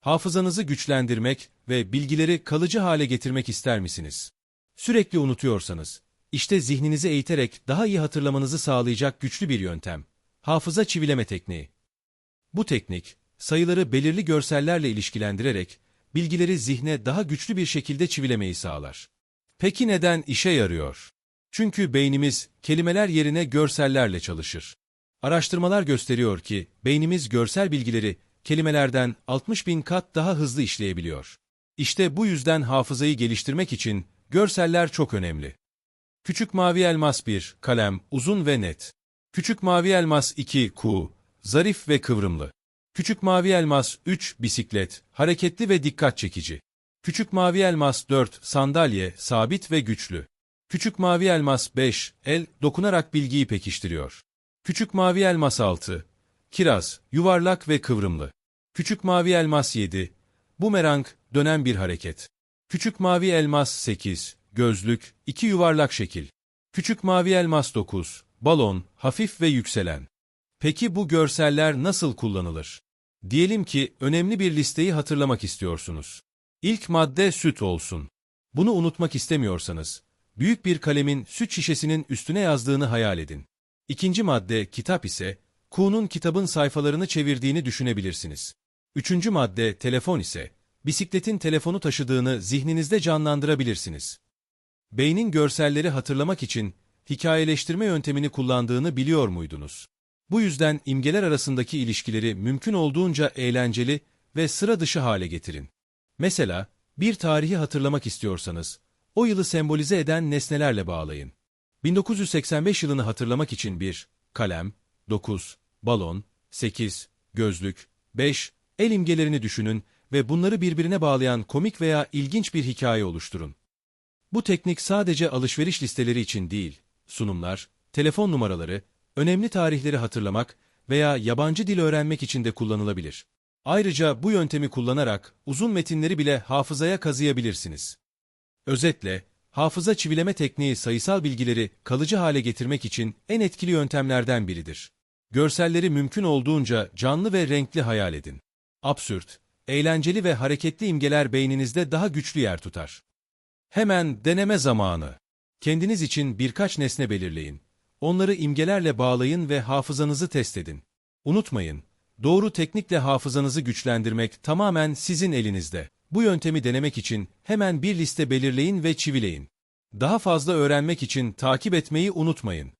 Hafızanızı güçlendirmek ve bilgileri kalıcı hale getirmek ister misiniz? Sürekli unutuyorsanız, işte zihninizi eğiterek daha iyi hatırlamanızı sağlayacak güçlü bir yöntem. Hafıza çivileme tekniği. Bu teknik, sayıları belirli görsellerle ilişkilendirerek, bilgileri zihne daha güçlü bir şekilde çivilemeyi sağlar. Peki neden işe yarıyor? Çünkü beynimiz kelimeler yerine görsellerle çalışır. Araştırmalar gösteriyor ki beynimiz görsel bilgileri kelimelerden 60 bin kat daha hızlı işleyebiliyor. İşte bu yüzden hafızayı geliştirmek için görseller çok önemli. Küçük mavi elmas 1, kalem, uzun ve net. Küçük mavi elmas 2, kuğu, zarif ve kıvrımlı. Küçük mavi elmas 3, bisiklet, hareketli ve dikkat çekici. Küçük mavi elmas 4, sandalye, sabit ve güçlü. Küçük mavi elmas 5, el, dokunarak bilgiyi pekiştiriyor. Küçük mavi elmas 6, kiraz, yuvarlak ve kıvrımlı. Küçük mavi elmas 7, bumerang, dönen bir hareket. Küçük mavi elmas 8, gözlük, iki yuvarlak şekil. Küçük mavi elmas 9, balon, hafif ve yükselen. Peki bu görseller nasıl kullanılır? Diyelim ki önemli bir listeyi hatırlamak istiyorsunuz. İlk madde süt olsun. Bunu unutmak istemiyorsanız, büyük bir kalemin süt şişesinin üstüne yazdığını hayal edin. İkinci madde kitap ise, Ku'nun kitabın sayfalarını çevirdiğini düşünebilirsiniz. Üçüncü madde telefon ise, bisikletin telefonu taşıdığını zihninizde canlandırabilirsiniz. Beynin görselleri hatırlamak için hikayeleştirme yöntemini kullandığını biliyor muydunuz? Bu yüzden imgeler arasındaki ilişkileri mümkün olduğunca eğlenceli ve sıra dışı hale getirin. Mesela, bir tarihi hatırlamak istiyorsanız, o yılı sembolize eden nesnelerle bağlayın. 1985 yılını hatırlamak için 1, kalem, 9, balon, 8, gözlük, 5, el imgelerini düşünün ve bunları birbirine bağlayan komik veya ilginç bir hikaye oluşturun. Bu teknik sadece alışveriş listeleri için değil, sunumlar, telefon numaraları, önemli tarihleri hatırlamak veya yabancı dil öğrenmek için de kullanılabilir. Ayrıca bu yöntemi kullanarak uzun metinleri bile hafızaya kazıyabilirsiniz. Özetle, hafıza çivileme tekniği sayısal bilgileri kalıcı hale getirmek için en etkili yöntemlerden biridir. Görselleri mümkün olduğunca canlı ve renkli hayal edin. Absürt, eğlenceli ve hareketli imgeler beyninizde daha güçlü yer tutar. Hemen deneme zamanı. Kendiniz için birkaç nesne belirleyin. Onları imgelerle bağlayın ve hafızanızı test edin. Unutmayın, doğru teknikle hafızanızı güçlendirmek tamamen sizin elinizde. Bu yöntemi denemek için hemen bir liste belirleyin ve çivileyin. Daha fazla öğrenmek için takip etmeyi unutmayın.